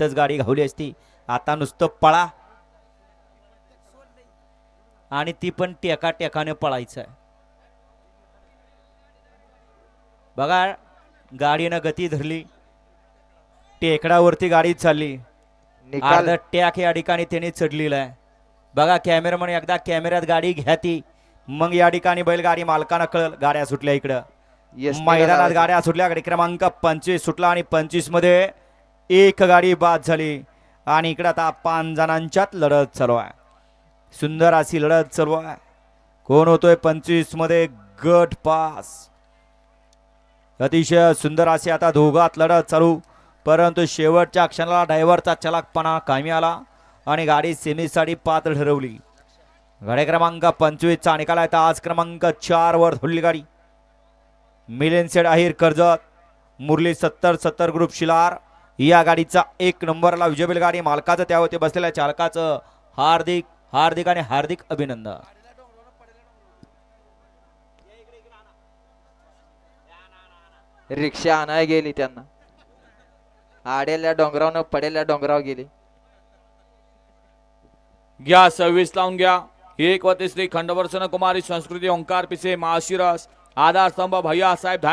तच गाडी घावली असती. आता नुसतं पळा. आणि ती पण टेका टेकाने पळायचं आहे बघा गाडीनं गती धरली. टेकडावरती गाडी चालली. अर्ध टॅक या ठिकाणी त्याने चढलेला आहे. बघा कॅमेरामन एकदा कॅमेऱ्यात गाडी घ्या ती मग या ठिकाणी बैलगाडी मालकानं कळल गाड्या सुटल्या इकडं. मैदानात. गाड्या सुटल्या. क्रमांक पंचवीस सुटला आणि पंचवीसमध्ये एक गाडी बाद झाली. आणि इकडं आता पाच जणांच्यात लढत चालू आहे. सुंदर अशी लढत चालू आहे. कोण होतोय पंचवीसमध्ये गट पास. अतिशय सुंदर अशी आता दोघात लढत चालू. परंतु शेवटच्या क्षणाला ड्रायव्हरचा चलाकपणा कामी आला आणि गाडी सेमीसाठी पात्र ठरवली. गाडी क्रमांक पंचवीसचा निकाल आहे. आज क्रमांक चार वर धरली गाडी. मिलेन सेड अहिर कर्जत मुरली सत्तर सत्तर ग्रुप शिलार या गाडीचा एक नंबरला विजय गाडी मालकाचं त्यावरती बसलेल्या चालकाचं हार्दिक हार्दिक आणि हार्दिक अभिनंदन. रिक्षा आणाय गेली त्यांना. आडेल्या डोंगरावनं पडेल्या डोंगरावर गेली. घ्या सव्वीस लावून घ्या. एक व तिसरी खंडवर्षण कुमारी संस्कृती ओंकार पिसे माशिरस आधार स्तंभ भैया साहेब